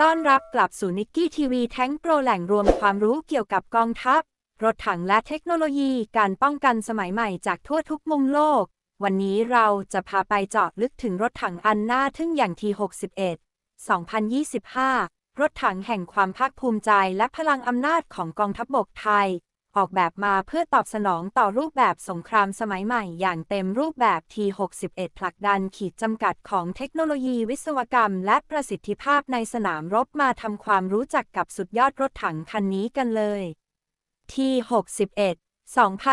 ต้อนรับกลับสู่นิกกี้ทีวีแท้งโปรแหล่งรวมความรู้เกี่ยวกับกองทัพ รถถังและเทคโนโลยีการป้องกันสมัยใหม่จากทั่วทุกมุมโลก วันนี้เราจะพาไปเจาะลึกถึงรถถังอันน่าทึ่งอย่างที61 2025 รถถังแห่งความภาคภูมิใจและพลังอำนาจของกองทัพบกไทย ออกแบบมาเพื่อตอบสนองต่อรูปแบบสงครามสมัยใหม่อย่างเต็มรูปแบบ T61 ผลักดันขีดจำกัดของเทคโนโลยีวิศวกรรม และประสิทธิภาพในสนามรบมาทำความรู้จักกับสุดยอดรถถังคันนี้กันเลย T61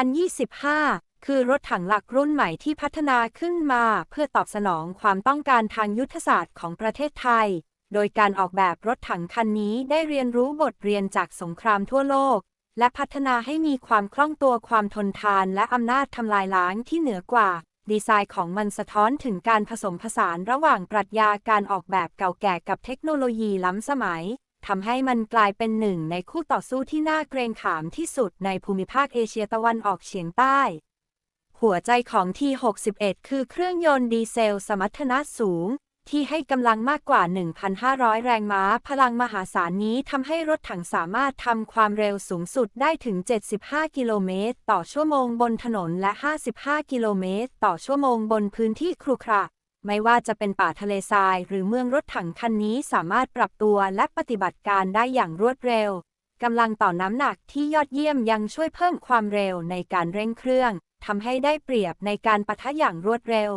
2025 คือรถถังหลักรุ่นใหม่ที่พัฒนาขึ้นมา เพื่อตอบสนองความต้องการทางยุทธศาสตร์ของประเทศไทย โดยการออกแบบรถถังคันนี้ได้เรียนรู้บทเรียนจากสงครามทั่วโลก และพัฒนาให้มีความคล่องตัวความทนทานและอำนาจทำลายล้างที่เหนือกว่า ดีไซน์ของมันสะท้อนถึงการผสมผสานระหว่างปรัชญาการออกแบบเก่าแก่กับเทคโนโลยีล้ำสมัยทำให้มันกลายเป็นหนึ่งในคู่ต่อสู้ที่น่าเกรงขามที่สุดในภูมิภาคเอเชียตะวันออกเฉียงใต้ หัวใจของ T61 คือเครื่องยนต์ดีเซลสมรรถนะสูง ที่ให้กำลังมากกว่า 1,500 แรงม้า พลังมหาศาลนี้ทำให้รถถังสามารถทำความเร็วสูงสุดได้ถึง 75 กิโลเมตร ต่อชั่วโมงบนถนนและ 55 กิโลเมตร ต่อชั่วโมงบนพื้นที่ครุขระไม่ว่าจะเป็นป่าทะเลทราย หรือเมืองรถถังคันนี้สามารถปรับตัวและปฏิบัติการได้อย่างรวดเร็วกำลังต่อน้ำหนักที่ยอดเยี่ยมยังช่วยเพิ่มความเร็วในการเร่งเครื่องทำให้ได้เปรียบในการปะทะอย่างรวดเร็ว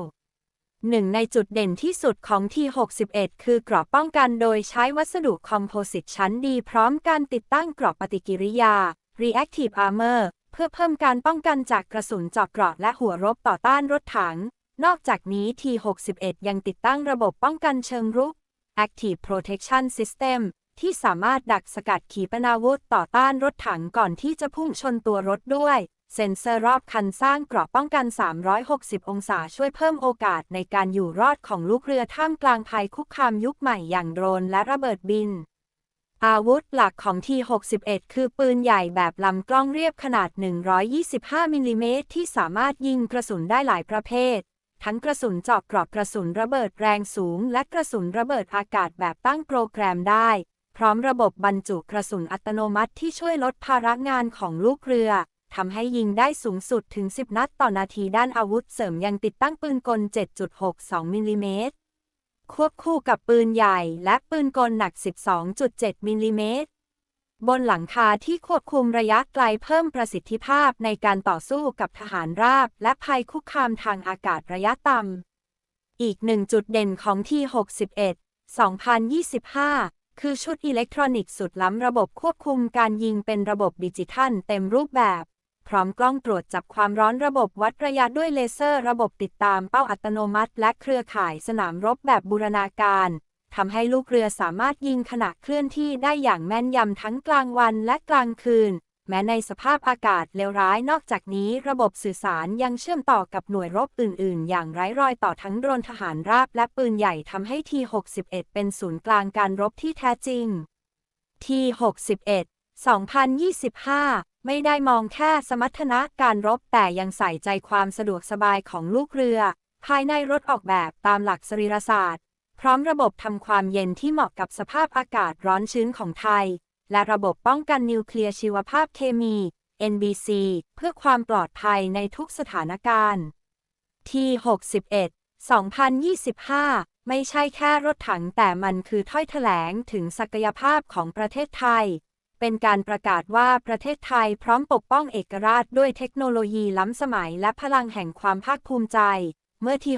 หนึ่งในจุดเด่นที่สุดของ T61 คือกรอบป้องกันโดยใช้วัสดุคอมโพสิตชั้นดีพร้อมการติดตั้งกรอบปฏิกิริยา Reactive Armor เพื่อเพิ่มการป้องกันจากกระสุนเจาะเกราะและหัวรบต่อต้านรถถัง นอกจากนี้ T61 ยังติดตั้งระบบป้องกันเชิงรุก Active Protection System ที่สามารถดักสกัดขีปนาวุธต่อต้านรถถังก่อนที่จะพุ่งชนตัวรถด้วย เซ็นเซอร์รอบคันสร้างเกราะป้องกัน 360 องศาช่วยเพิ่มโอกาสในการอยู่รอดของลูกเรือท่ามกลางภัยคุกคามยุคใหม่อย่างโดรนและระเบิดบิน อาวุธหลักของ T61 คือปืนใหญ่แบบลำกล้องเรียบขนาด 125มิลลิเมตรที่สามารถยิงกระสุนได้หลายประเภททั้งกระสุนเจาะกรอบกระสุนระเบิดแรงสูง และกระสุนระเบิดอากาศแบบตั้งโปรแกรมได้ พร้อมระบบบรรจุกระสุนอัตโนมัติที่ช่วยลดภาระงานของลูกเรือทำให้ยิงได้สูงสุดถึง 10 นัดต่อนาทีด้านอาวุธเสริมยังติดตั้งปืนกล 7.62 มิลลิเมตร ควบคู่กับปืนใหญ่และปืนกลหนัก 12.7 มิลลิเมตร บนหลังคาที่ควบคุมระยะไกลเพิ่มประสิทธิภาพในการต่อสู้กับทหารราบ และภัยคุกคามทางอากาศระยะต่ำ อีกหนึ่งจุดเด่นของที่61 2025 คือชุดอิเล็กทรอนิกส์สุดล้ำระบบควบคุมการยิงเป็นระบบดิจิทัลเต็มรูปแบบ พร้อมกล้องตรวจจับความร้อนระบบวัดระยะด้วยเลเซอร์ ระบบติดตามเป้าอัตโนมัติ และเครือข่ายสนามรบแบบบูรณาการทำให้ลูกเรือสามารถยิงขณะเคลื่อนที่ได้อย่างแม่นยำทั้งกลางวันและกลางคืน ม้ในสภาพอากาศเลวร้ายนอกจากนี้ ระบบสื่อสารยังเชื่อมต่อกับหน่วยรบอื่น ๆ อย่างไร้รอยต่อทั้งโดรนทหารราบและปืนใหญ่ทำให้ T61 เป็นศูนย์กลางการรบที่แท้จริง T61 2025 ไม่ได้มองแค่สมรรถนะการรบแต่ยังใส่ใจความสะดวกสบายของลูกเรือ ภายในรถออกแบบตามหลักสรีรศาสตร์ พร้อมระบบทำความเย็นที่เหมาะกับสภาพอากาศร้อนชื้นของไทย และระบบป้องกันนิวเคลียร์ชีวภาพเคมี NBC เพื่อความปลอดภัยในทุกสถานการณ์ T61 2025 ไม่ใช่แค่รถถังแต่มันคือถ้อยแถลงถึงศักยภาพของประเทศไทย เป็นการประกาศว่าประเทศไทยพร้อมปกป้องเอกราชด้วยเทคโนโลยีล้ำสมัยและพลังแห่งความภาคภูมิใจ เมื่อที่